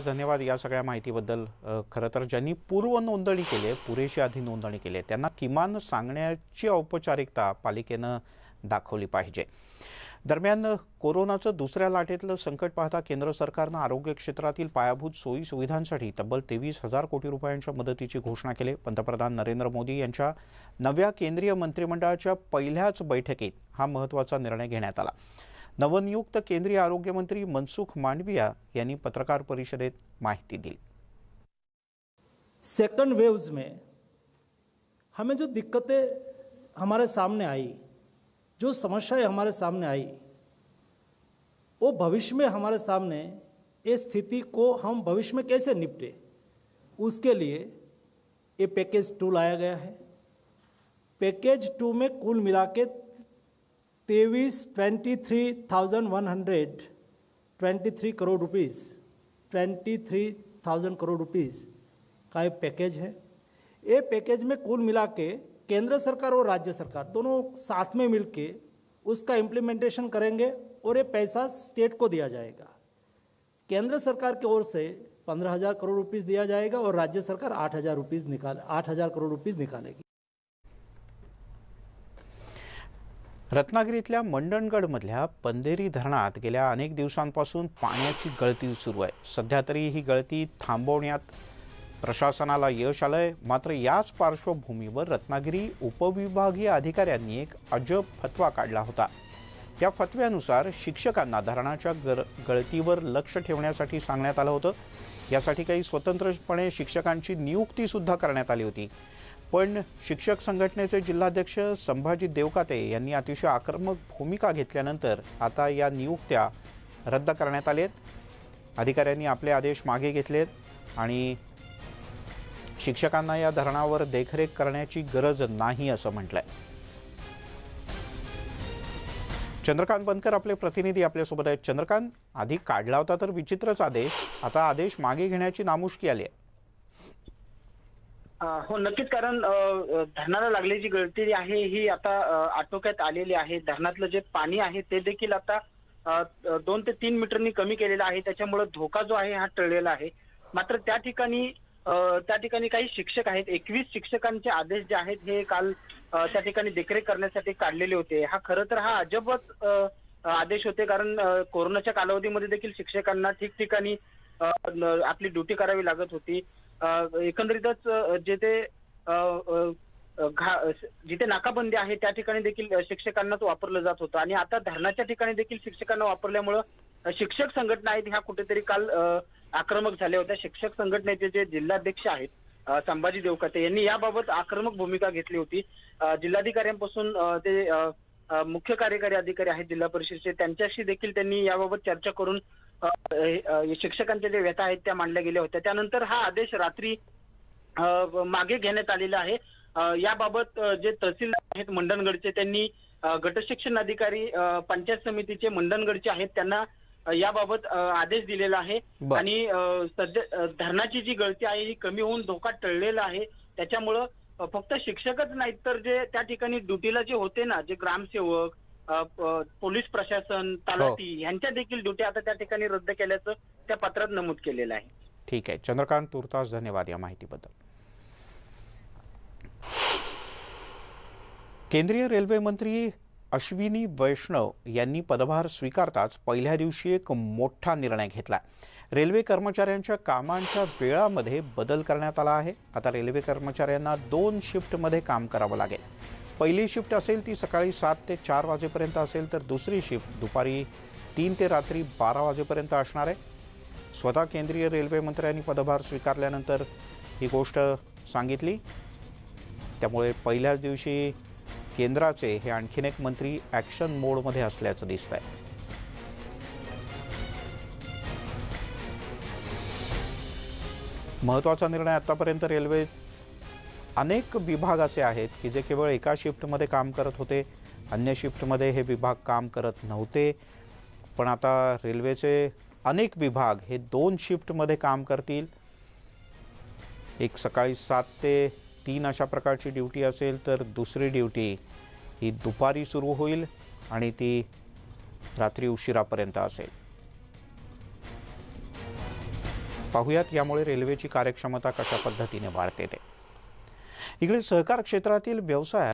धन्यवाद या सगळ्या माहितीबद्दल. खरं तर ज्यांनी पूर्व नोंदणी केली आहे पुरेशी आधी नोंदणी केली आहे त्यांना किमान सांगण्याची औपचारिकता पालिकेनं दाखवली पाहिजे. दरम्यान कोरोनाचं दुसऱ्या लाटेतलं संकट पाहता केंद्र सरकारनं आरोग्य क्षेत्रातील पायाभूत सोयी सुविधांसाठी तब्बल तेवीस हजार कोटी रुपयांच्या मदतीची घोषणा केली पंतप्रधान नरेंद्र मोदी यांच्या नव्या केंद्रीय मंत्रिमंडळाच्या पहिल्याच बैठकीत हा महत्त्वाचा निर्णय घेण्यात आला. नवनियुक्त केंद्रीय आरोग्य मंत्री मनसुख मांडविया यांनी पत्रकार परिषदेत माहिती दिली. सेकंड वेव्स में हमें जो दिक्कतें हमारे सामने आई, जो समस्याएँ हमारे सामने आई, वो भविष्य में हमारे सामने ये स्थिति को हम भविष्य में कैसे निपटे, उसके लिए ये पैकेज टू लाया गया है। पैकेज टू में कुल मिला के तेईस twenty three thousand one hundred twenty three crore rupees twenty three thousand crore rupees का एक पैकेज है। ये पैकेज में कुल मिला के केंद्र सरकार और राज्य सरकार दोनों साथ में मिलके उसका इम्प्लीमेंटेशन करेंगे और ये पैसा स्टेट को दिया जाएगा। केंद्र सरकार की ओर से पंद्रह हज़ार करोड़ रुपीस दिया जाएगा और राज्य सरकार आठ हज़ार रुपीज़ निकाल, आठ हज़ार करोड़ रुपीस निकालेगी। रत्नागिरीतल्या मंडणगडमधल्या पंधेरी धरणात गेल्या अनेक दिवसांपासून पाण्याची गळती सुरू आहे. सध्या तरी ही गळती थांबवण्यात प्रशासनाला यश आलं आहे मात्र याच पार्श्वभूमीवर रत्नागिरी उपविभागीय अधिकाऱ्यांनी एक अजब फतवा काढला होता. या फतव्यानुसार शिक्षकांना धरणाच्या गर गळतीवर लक्ष ठेवण्यासाठी सांगण्यात आलं होतं. यासाठी काही स्वतंत्रपणे शिक्षकांची नियुक्तीसुद्धा करण्यात आली होती. पण शिक्षक संघटनेचे जिल्हाध्यक्ष संभाजी देवकाते यांनी अतिशय आक्रमक भूमिका घेतल्यानंतर आता या नियुक्त्या रद्द करण्यात आलेत. अधिकाऱ्यांनी आपले आदेश मागे घेतलेत आणि शिक्षकांना या धरणावर देखरेख करण्याची गरज नाही असं म्हटलंय. चंद्रकांत बनकर आपले प्रतिनिधी आपल्यासोबत आहेत. चंद्रकांत आधी काढला होता तर विचित्रच आदेश आता आदेश मागे घेण्याची नामुष्की आली आहे. हो नक्कीच कारण धरणाला लागल्याची गळती जी आहे ही आता आटोक्यात आलेली आहे. धरणातलं जे पाणी आहे ते देखील आता दोन ते तीन मीटरनी कमी केलेलं आहे. त्याच्यामुळे धोका जो आहे हा टळलेला आहे. मात्र त्या ठिकाणी त्या ठिकाणी काही शिक्षक आहेत. एकवीस शिक्षकांचे आदेश जे आहेत हे काल त्या ठिकाणी देखरेख करण्यासाठी काढलेले होते. हा खरं तर हा अजबच आदेश होते कारण कोरोनाच्या कालावधीमध्ये देखील शिक्षकांना ठिकठिकाणी आपली ड्युटी करावी लागत होती. एकंदरीतच जे ते जिथे नाकाबंदी आहे त्या ठिकाणी देखील शिक्षकांनाच वापरलं जात होतं. आणि आता धरणाच्या ठिकाणी देखील शिक्षकांना वापरल्यामुळं शिक्षक संघटना आहेत ह्या कुठेतरी काल आक्रमक झाल्या होत्या. शिक्षक संघटनेचे जे जिल्हाध्यक्ष आहेत संभाजी देवकाते यांनी याबाबत आक्रमक भूमिका घेतली होती. जिल्हाधिकाऱ्यांपासून ते मुख्य कार्यकारी अधिकारी आहेत जिल्हा परिषदेचे त्यांच्याशी देखील त्यांनी याबाबत चर्चा करून शिक्षकांच्या ज्या व्यथा आहेत त्या मांडल्या गेल्या होत्या. त्यानंतर हा आदेश रात्री मागे घेण्यात आलेला आहे. याबाबत जे तहसीलदार आहेत मंडणगडचे त्यांनी गटशिक्षण अधिकारी पंचायत समितीचे मंडणगडचे आहेत त्यांना याबाबत आदेश दिलेला आहे. आणि सध्या धरणाची जी गळती आहे ही कमी होऊन धोका टळलेला आहे. त्याच्यामुळं फक्त शिक्षकच नाहीत तर जे त्या ठिकाणी ड्युटीला जे होते ना जे ग्रामसेवक पोलीस प्रशासन तलाठी यांच्या देखील ड्युटी आता त्या ठिकाणी रद्द केल्याचं त्या पत्रात नमूद केलेलं आहे. ठीक आहे. चंद्रकांत तुर्तास धन्यवाद या माहितीबद्दल. केंद्रीय रेल्वे मंत्री अश्विनी वैष्णव यांनी पदभार स्वीकारताच पहिल्या दिवशी एक मोठा निर्णय घेतला. रेल्वे कर्मचाऱ्यांच्या कामांच्या वेळामध्ये बदल करण्यात आला आहे. आता रेल्वे कर्मचाऱ्यांना दोन शिफ्टमध्ये काम करावं लागेल. पहिली शिफ्ट असेल ती सकाळी सात ते चार वाजेपर्यंत असेल तर दुसरी शिफ्ट दुपारी तीन ते रात्री बारा वाजेपर्यंत असणार आहे. स्वतः केंद्रीय रेल्वे मंत्र्यांनी पदभार स्वीकारल्यानंतर ही गोष्ट सांगितली. त्यामुळे पहिल्याच दिवशी केंद्राचे हे आणखीन एक मंत्री ॲक्शन मोडमध्ये असल्याचं दिसत आहे महत्त्वाचा निर्णय आत्तापर्यंत रेल्वे अनेक विभाग असे आहेत की जे केवळ एका शिफ्टमध्ये काम करत होते अन्य शिफ्टमध्ये हे विभाग काम करत नव्हते. पण आता रेल्वेचे अनेक विभाग हे दोन शिफ्टमध्ये काम करतील. एक सकाळी सात ते तीन अशा प्रकारची ड्युटी असेल तर दुसरी ड्युटी ही दुपारी सुरू होईल आणि ती रात्री उशिरापर्यंत असेल. पाहूयात यामुळे रेल्वेची कार्यक्षमता कशा पद्धतीने वाढते ते. इकडे सहकार क्षेत्रातील व्यवसाय